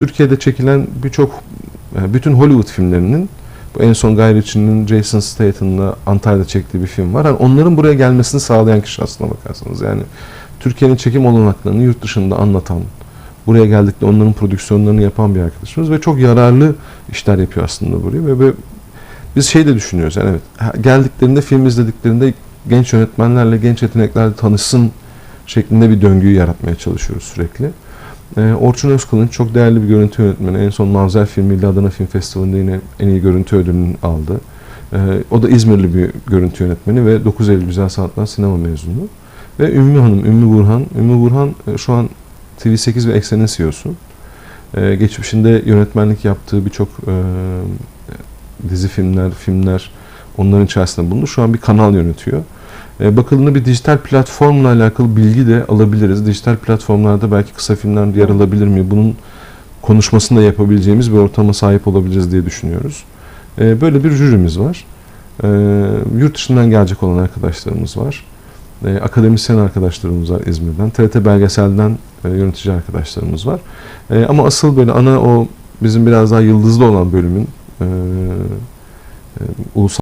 Türkiye'de çekilen birçok, e, bütün Hollywood filmlerinin, bu en son Guy Ritchie'nin Jason Statham'la Antalya'da çektiği bir film var. Yani onların buraya gelmesini sağlayan kişi aslına bakarsanız. Yani Türkiye'nin çekim olanaklarını yurt dışında anlatan, buraya geldikte onların prodüksiyonlarını yapan bir arkadaşımız ve çok yararlı işler yapıyor aslında buraya ve biz şey de düşünüyoruz yani evet geldiklerinde film izlediklerinde genç yönetmenlerle genç yeteneklerle tanışsın şeklinde bir döngüyü yaratmaya çalışıyoruz sürekli. Ee, Orçun Özkılınç çok değerli bir görüntü yönetmeni. En son Mavzer filmiyle Adana Film Festivali'nde yine en iyi görüntü ödülünü aldı. Ee, o da İzmirli bir görüntü yönetmeni ve 9 Eylül Güzel Sanatlar sinema mezunu. Ve Ümmü Hanım, Ümmü Burhan. Ümmü Burhan e, şu an TV8 ve Eksen'in CEO'su. Ee, geçmişinde yönetmenlik yaptığı birçok e, dizi filmler, filmler onların içerisinde bulundu. Şu an bir kanal yönetiyor. E, bakıldığında bir dijital platformla alakalı bilgi de alabiliriz. Dijital platformlarda belki kısa filmler yer alabilir mi? Bunun konuşmasını da yapabileceğimiz bir ortama sahip olabiliriz diye düşünüyoruz. E, böyle bir jürimiz var. E, yurt dışından gelecek olan arkadaşlarımız var. Akademisyen arkadaşlarımız var İzmir'den. TRT Belgesel'den yönetici arkadaşlarımız var. Ama asıl böyle ana o bizim biraz daha yıldızlı olan bölümün